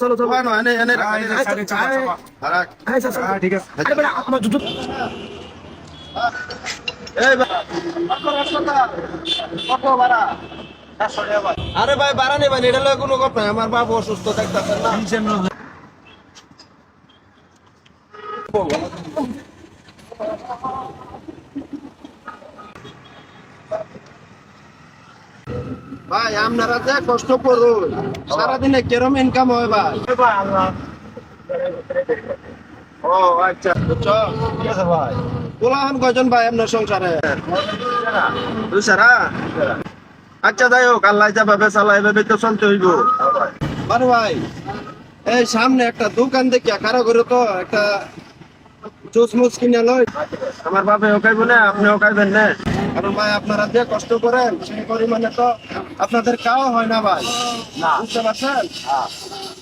চলো চলো। না এনে এনে রাখ, ঠিক আছে। আরে বেটা আমার জুতো এই ভাই, আরে ভাই বাড়া নেবেন এটা লয় কোনো কথা নাই। আমার বাবু অসুস্থ দেখতেছেন না? ভাই আপনারা যে কষ্ট করুন সারাদিনে কেরম ইনকাম হয় ভাই। ও আচ্ছা। ভাই? কোলাহন ভাই আপনার সংসারে? দুসারা আচ্ছা যাই হোক আল্লাহ চালা এভাবে তো চলতে হইব। ভাই এই সামনে একটা দোকান দেখি কারও করে তো একটা জুস মুস কিনে লই আমার বাপে ওকাইব না আপনি ওকাইবেন না। কারণ ভাই আপনারা যে কষ্ট করেন সেই পরিমাণে তো আপনাদের খাওয়া হয় না ভাই। না। বুঝতে পারছেন?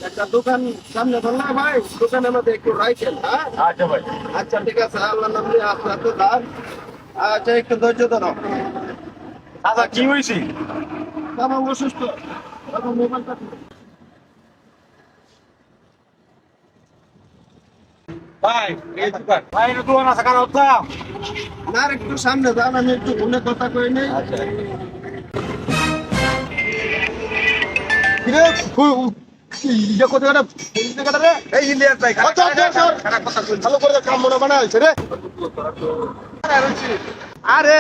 একটা দোকান সামনে ধরলাম ভাই দোকানের মধ্যে একটু রাইখেন হ্যাঁ আচ্ছা ভাই। আচ্ছা ঠিক আছে আল্লাহ নাম নিয়ে আস্তে আস্তে দান। আচ্ছা একটু ধৈর্য ধরো। আচ্ছা কি হয়েছে? বাবা অসুস্থ। বাবা মোবাইলটা ভাই এই দোকান। ভাই এটা দোকান আছে কারণ হচ্ছে না একটু সামনে যান আমি একটু ফোনে কথা কই নেই। ইয়ে রে? এই তাই আচ্ছা আচ্ছা ভালো করে কাম মনে বানাইছে রে। আরে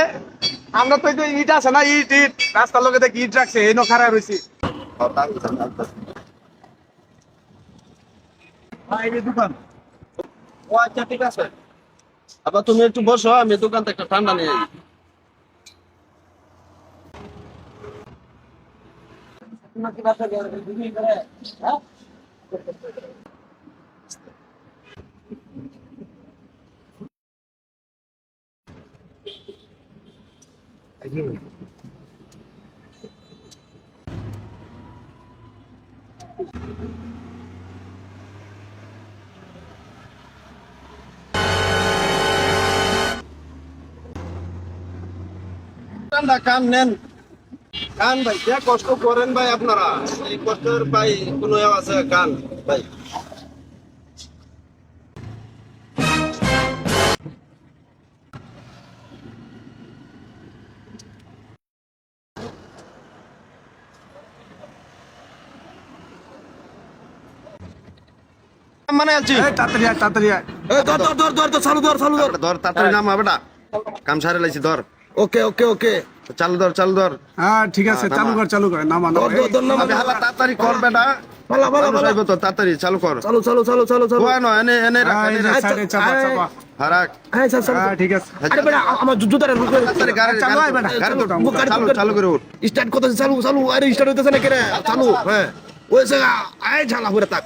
আমরা তো ইট আছে না ইট ইট। রাস্তার লোকে দেখি ইট রাখছে এই নখারা রয়েছি ভাই দোকান। ও আচ্ছা ঠিক আছে আবার তুমি একটু বসো, আমি দোকান থেকে একটা ঠান্ডা নিয়ে আই। ঠান্ডা কান নেন। কান ভাই যে কষ্ট করেন ভাই আপনারা এই কষ্টের ভাই কোনো আছে কান ভাই। মানে আছি। তাড়াতাড়ি আয় তাড়াতাড়ি আয়। ধর ধর ধর ধর চালু ধর চালু ধর। ধর তাড়াতাড়ি নাম হবে কাম সারে লাইছি ধর। ওকে ওকে ওকে চালু ধর চালু ধর। হ্যাঁ ঠিক আছে চালু কর চালু কর নামা ধর ধর ধর নামা। তাড়াতাড়ি কর বেটা তাড়াতাড়ি চালু কর। চালু চালু চালু চালু চালু। হয় না এনে এনে রাখ হ্যাঁ, এই এনে যে রাখ। সাইডে চাপা আয়। চাপা। হারাক হ্যাঁ স্যার হ্যাঁ স্যার ঠিক আছে। আরে বেটা আমার জুতোটা রে তাড়াতাড়ি গাড়ি চালু হয় বেটা, গাড়ি চালু চালু চালু করে উঠ। স্টার্ট করতেছে চালু চালু। আরে স্টার্ট হইতেছে না কেরে? চালু হ্যাঁ। ওই জায়গা আয় ঝালা ঘুরে তাক।